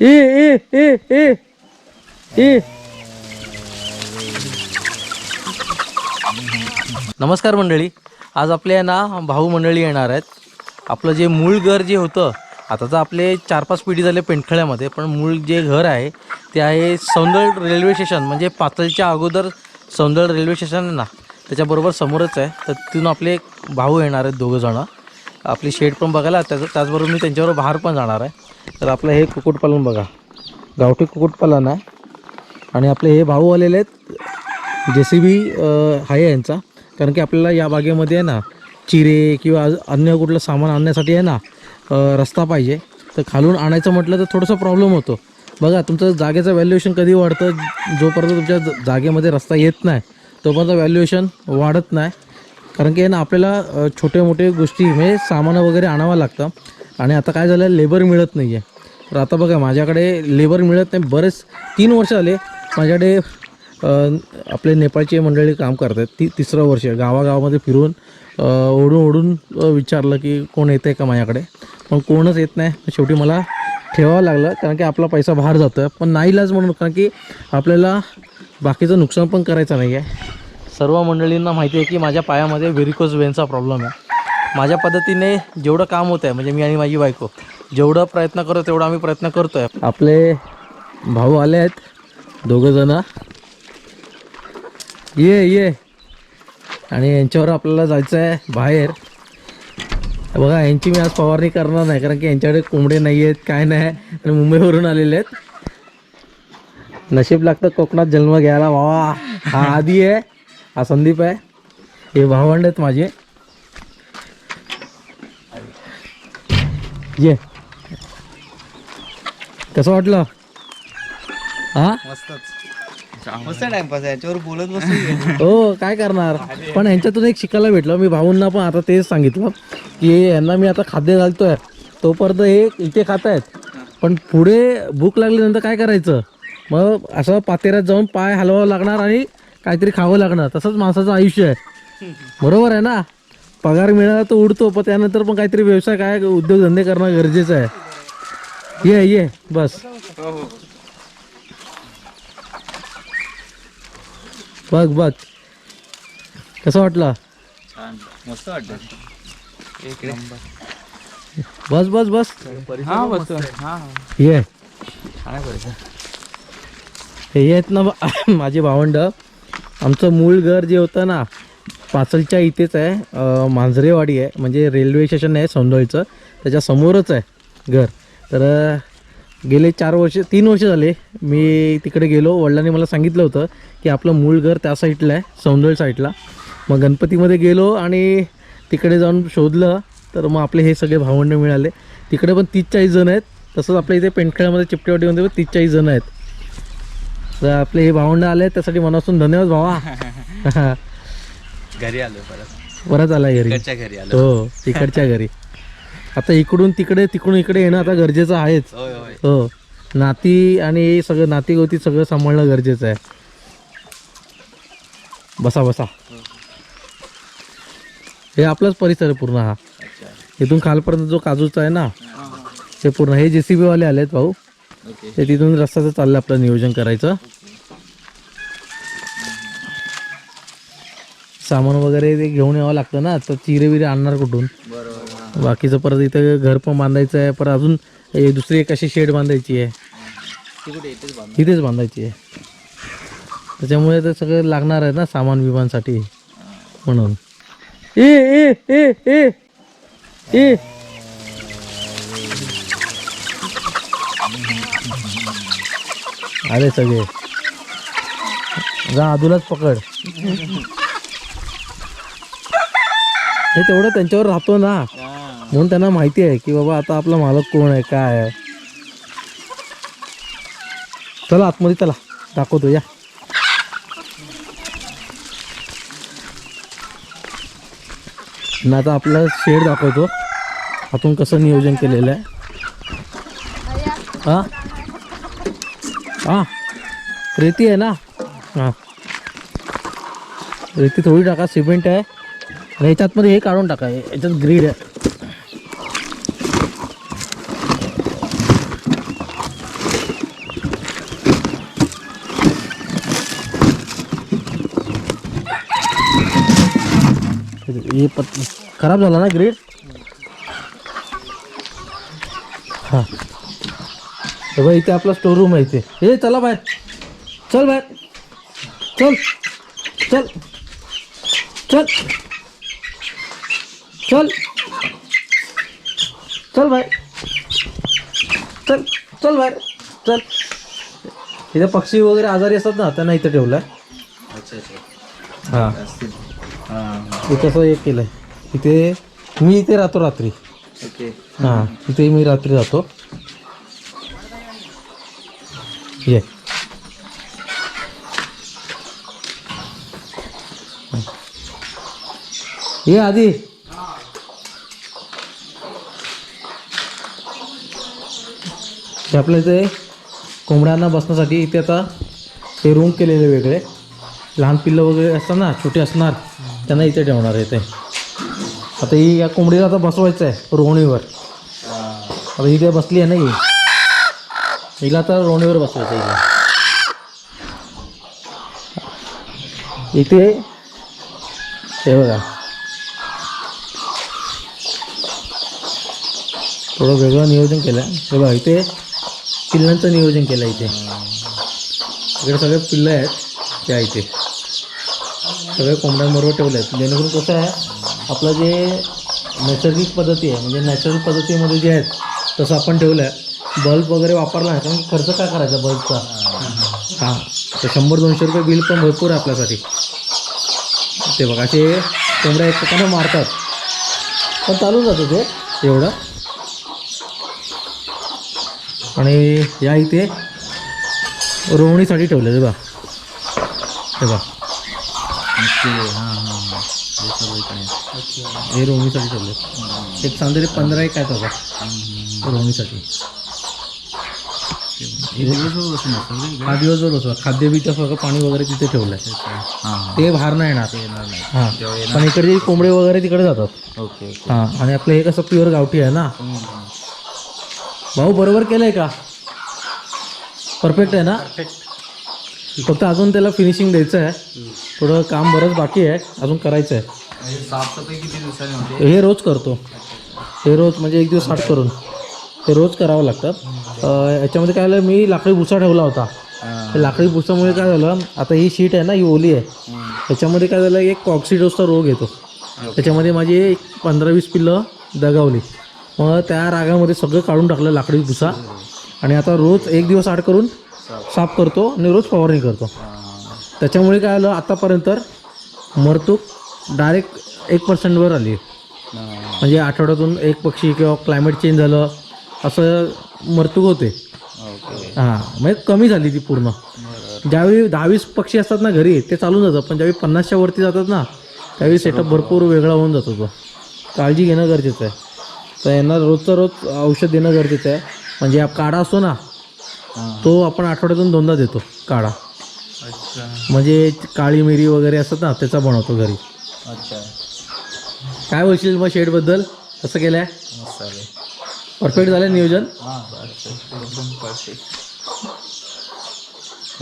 ए ए ए ए. ए. नमस्कार मंडळी. आज आपल्या ना भाऊ मंडळी येणार आहेत. आपलं जे मूळ घर जे होतं आता तर आपले चार पाच पिढी झाले पेंटखळ्यामध्ये पण मूळ जे घर आहे ते आहे सौंदळ रेल्वे स्टेशन म्हणजे पातळच्या अगोदर सौंदळ रेल्वे स्टेशन आहे ना त्याच्याबरोबर समोरच आहे. तर तिथून आपले भाऊ येणार आहेत दोघंजणं आपली शेड पण बघायला त्याचं त्याचबरोबर मी त्यांच्याबरोबर बाहेर पण जाणार आहे. तर आपलं हे कुक्कुटपालन बघा. गावठी कुक्कुटपालन आहे. आणि आपले हे भाऊ आलेले आहेत. जे सी बी आहे यांचा. कारण की आपल्याला या बागेमध्ये आहे ना चिरे किंवा अन्य कुठलं सामान आणण्यासाठी आहे ना रस्ता पाहिजे. तर खालून आणायचं म्हटलं तर थोडंसं प्रॉब्लेम होतो. बघा तुमचं जागेचं व्हॅल्युएशन कधी वाढतं? जोपर्यंत तुमच्या ज- जागेमध्ये रस्ता येत नाही तोपर्यंत व्हॅल्युएशन वाढत नाही. कारण की आहे ना आपल्याला छोटे मोठे गोष्टी म्हणजे सामानं वगैरे आणावं लागतं. आणि आता काय झालं? लेबर मिळत नाही आहे तर आता बघा माझ्याकडे लेबर मिळत नाही. बरेच तीन वर्ष आले माझ्याकडे आपले नेपाळचे मंडळी काम करतात. ती तिसरं वर्ष आहे. गावागावामध्ये फिरून ओढून ओढून विचारलं की कोण येतं आहे का माझ्याकडे? पण कोणच येत नाही. शेवटी मला ठेवावं लागलं कारण की आपला पैसा बाहेर जातो आहे पण नाईलाज म्हणून कारण की आपल्याला बाकीचं नुकसान पण करायचं नाही आहे सर्व मंडळींना माहिती आहे की माझ्या पायामध्ये व्हेरिकोज वेनचा प्रॉब्लेम आहे. माझ्या पद्धतीने जेवढं काम होतं आहे म्हणजे मी आणि माझी बायको जेवढा प्रयत्न करतो तेवढा आम्ही प्रयत्न करतोय. आपले भाऊ आले आहेत दोघं जण. ये ये. आणि यांच्यावर आपल्याला जायचं आहे बाहेर बघा यांची मी आज फवारणी करणार नाही कारण की यांच्याकडे कोंबडे नाही आहेत काय नाही आणि मुंबईवरून आलेले आहेत. नशीब लागतं कोकणात जन्म घ्यायला भावा हा आधी आहे हा संदीप आहे. हे भावंड आहेत माझे. ये. कसं वाटलं? हा? मस्त टाइमपास याच्यावर बोलत बसू हो काय करणार? पण यांच्यातून एक शिकायला भेटलं. मी भाऊंना पण आता तेच सांगितलं की यांना मी आता खाद्य घालतोय. तोपर्यंत हे इथे खात आहेत. पण पुढे भूक लागल्यानंतर काय करायचं? मग असं पातेऱ्यात जाऊन पाय हलवावं लागणार आणि काहीतरी खावं लागणार. तसंच माणसाचं आयुष्य आहे. बरोबर आहे ना? पगार मिळाला तर उडतो पण त्यानंतर पण काहीतरी व्यवसाय काय उद्योगधंदे करणं गरजेचं आहे. ये ये बस। बघ बघ. कसं वाटलं? मस्त एक बस बस बस. हा बस. ये. हे आहेत ना माझे भावंड. आमचं मूळ घर जे होतं ना पाचलच्या इथेच आहे. मांजरेवाडी आहे. म्हणजे रेल्वे स्टेशन आहे सौंदळीचं. त्याच्या समोरच आहे घर. तर गेले चार वर्ष तीन वर्ष झाले मी तिकडे गेलो. वडिलांनी मला सांगितलं होतं की आपलं मूळ घर त्या साईडला आहे सौंदळ साईडला मग गणपतीमध्ये गेलो आणि तिकडे जाऊन शोधलं. तर मग आपले हे सगळे भावंड मिळाले. तिकडे पण तीस चाळीस जण आहेत. तसंच आपल्या इथे पेंटखेळामध्ये चिपटेवाडीमध्ये पण तीस चाळीस जण आहेत. तर आपले हे भावंड आले त्यासाठी मनापासून धन्यवाद भावा. घरी आलो परत. परत आला घरी. घरी आलो हो तिकडच्या घरी. आता इकडून तिकडे तिकडून इकडे येणं आता गरजेचं आहेच. हो. नाती आणि सगळं नाती गोती सगळं सांभाळणं गरजेचं आहे. बसा बसा. हे आपलाच परिसर आहे पूर्ण हा. इथून खालपर्यंत जो काजूचा आहे ना ते पूर्ण हे जे सी वाले आलेत भाऊ. ओके. ते तिथून रस्त्याचं चाललं आपलं नियोजन करायचं. सामान वगैरे ते घेऊन यावं लागतं ना तर चिरे बिरे आणणार कुठून? बाकीचं परत इथं घर पण बांधायचं आहे. परत अजून दुसरी एक अशी शेड बांधायची आहे. इथेच बांधायची आहे. त्याच्यामुळे ते सगळं लागणार आहे ना सामान विमानसाठी म्हणून. ए ए ए ए ए. आले सगळे. जा आदूलाच पकड. हे तेवढं त्यांच्यावर राहतो ना. म्हणून त्यांना माहिती आहे की बाबा आता आपला मालक कोण आहे काय आहे? चला आतमध्ये चला. दाखवतो या. ना आता आपला शेड दाखवतो. आतून कसं नियोजन केलेलं आहे. हा? हा. रेती आहे ना? हां. रेती थोडी टाका सिमेंट आहे. आणि याच्यातमध्ये हे काढून टाका याच्यात ग्रीड आहे. हे पत खराब झाला ना ग्रेड हां. हे बघ इथे आपला स्टोर रूम आहे इथे. हे चला बाहेर. चल बाहेर. चल. चल. चल. चल. चल बाहेर. चल. चल बाहेर. चल. इथे पक्षी वगैरे आजारी असतात ना त्यांना इथे ठेवलं आहे अच्छा अच्छा. हां. असतील. हां असं एक केलं आहे इथे मी इथे राहतो रात्री. ओके. हां इथे मी रात्री राहतो. ये. ये आधी. ते आपल्या इथे कोंबड्यांना बसण्यासाठी इथे आता हे रूम केलेले वेगळे. लहान पिल्लं वगैरे असतात ना छोटे असणार. त्यांना इथे ठेवणार आहे ते. आता ही या कोंबडीला आता बसवायचं आहे रोहणीवर. आता ही काय बसली आहे ना ही? हिला आता रोहणीवर बसवायचं हिला. इथे हे बघा. थोडं वेगळं नियोजन केलं. हे बघा इथे पिल्लांचं नियोजन केलं इथे. इकडे सगळे पिल्लं आहेत त्या इथे. सगळे कोंबड्यांबरोबर ठेवले आहेत जेणेकरून कसं आहे आपलं जे नैसर्गिक पद्धती आहे म्हणजे नॅचरल पद्धतीमध्ये जे आहेत तसं आपण ठेवलं आहे बल्ब वगैरे वापरला नाही कारण खर्च काय करायचा बल्बचा? हां तर शंभर दोनशे रुपये बिल पण भरपूर आहे आपल्यासाठी. ते बघा असे कोंबड्या एकमेकांना मारतात. पण चालून जातं ते. एवढं. आणि या इथे रोवणीसाठी ठेवलं ते बा हे बा हां रोवणीसाठी ठेवले एक सांगते पंधरा एक काय बघा. रोवणीसाठी हे दिवसभर बसवा खाद्य बिद्य सगळं पाणी वगैरे तिथे ठेवलं आहे. ते बाहेर नाही येणार. हां. पण इकडे कोंबडे वगैरे तिकडे जातात. ओके हां आणि आपलं हे कसं प्युअर गावठी आहे ना. भाऊ बरोबर केलंय का? परफेक्ट आहे ना? फक्त अजून त्याला फिनिशिंग द्यायचं आहे. थोडं काम बरंच बाकी आहे. अजून करायचं आहे. हे साफसफाई किती दिवसांनी होते? हे रोज करतो. हे रोज म्हणजे एक दिवस आठ करून. हे रोज करावं लागतं याच्यामध्ये काय झालं मी लाकडी भुसा ठेवला होता. ते लाकडी भुसामुळे काय झालं आता ही शीट आहे ना ही ओली आहे. त्याच्यामध्ये काय झालं एक कॉक्सिडोसचा रोग येतो. त्याच्यामध्ये माझी एक पंधरा वीस पिल्लं दगावली. मग त्या रागामध्ये सगळं काढून टाकलं लाकडी भुसा. आणि आता रोज एक दिवस आड करून साफ करतो आणि रोज फवारणी करतो. त्याच्यामुळे काय आलं आतापर्यंत मरतूक डायरेक्ट एक पर्सेंटवर आली. म्हणजे आठवड्यातून एक पक्षी किंवा क्लायमेट चेंज झालं असं मरतूक होते. हां म्हणजे कमी झाली ती पूर्ण. ज्यावेळी दहावीस पक्षी असतात ना घरी ते चालून जातं. पण ज्यावेळी पन्नासच्या वरती जातात ना त्यावेळी सेटअप भरपूर वेगळा होऊन जातो तो काळजी घेणं गरजेचं आहे. तर यांना रोजचं रोज औषध देणं गरजेचं आहे. म्हणजे काढा असतो ना तो आपण आठवड्यातून दोनदा देतो काढा. अच्छा. म्हणजे काळी मिरी वगैरे असतात ना त्याचा बनवतो घरी. अच्छा. काय बोलशील मग शेडबद्दल? कसं केलं आहे मस्त आहे परफेक्ट झालं नियोजन? हां एकदम परफेक्ट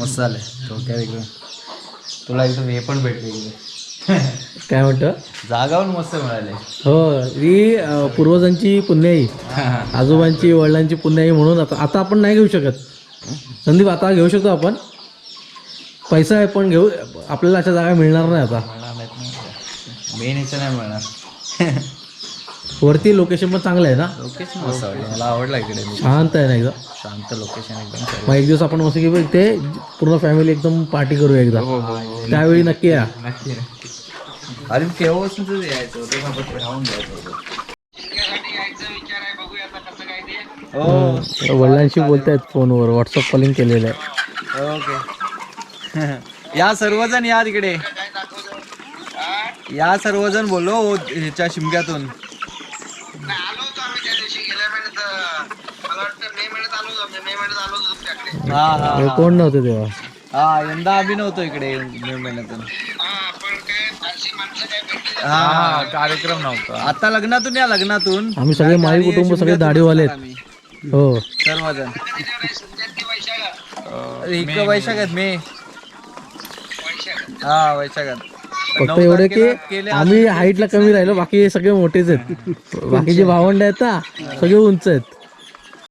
मस्त झालं थोडक्यात एकदम तुला एकदम हे पण भेटले इकडे काय म्हणतं? जागा पण मस्त मिळाले. हो ही अं, पूर्वजांची पुण्याई आजोबांची वडिलांची पुण्याई म्हणून आता आता आपण नाही घेऊ शकत. संदीप आता घेऊ शकतो आपण? पैसा आहे पण घेऊ आपल्याला अशा जागा मिळणार नाही आता. मिळणार नाहीत ना. नाही मिळणार. वरती लोकेशन पण चांगलं आहे ना? लोकेशन मस्त वाटलं मला आवडलं इकडे शांत आहे ना एकदम शांत लोकेशन एकदम सर्व. मग एक दिवस आपण मस्त की ते पूर्ण फॅमिली एकदम पार्टी करूया एकदा. हो हो हो. त्यावेळी नक्की या. नक्की नक्की. अरे तर यायचं होतं राहून जायचं होतं. हो. वडिलांशी बोलतायत फोनवर व्हॉट्सअप कॉलिंग केलेलं आहे. ओके. या सर्वजण या तिकडे. या सर्वजण बोलो ह्याच्या शिमग्यातून. हा हा हे कोण नव्हतं तेव्हा? हा यंदा आम्ही नव्हतो इकडे मे महिन्यातून. हा कार्यक्रम नव्हता. आता लग्नातून या लग्नातून. आम्ही सगळे आणि कुटुंब सगळे शिमग्यातून दाढीवाले आहेत. हो. सर्वजण इकडं वैशाखात मे. हा वैशाखात. फक्त एवढं की आम्ही हाईटला कमी राहिलो बाकी सगळे मोठेच आहेत. बाकीचे भावंड आहेत ना सगळे उंच आहेत.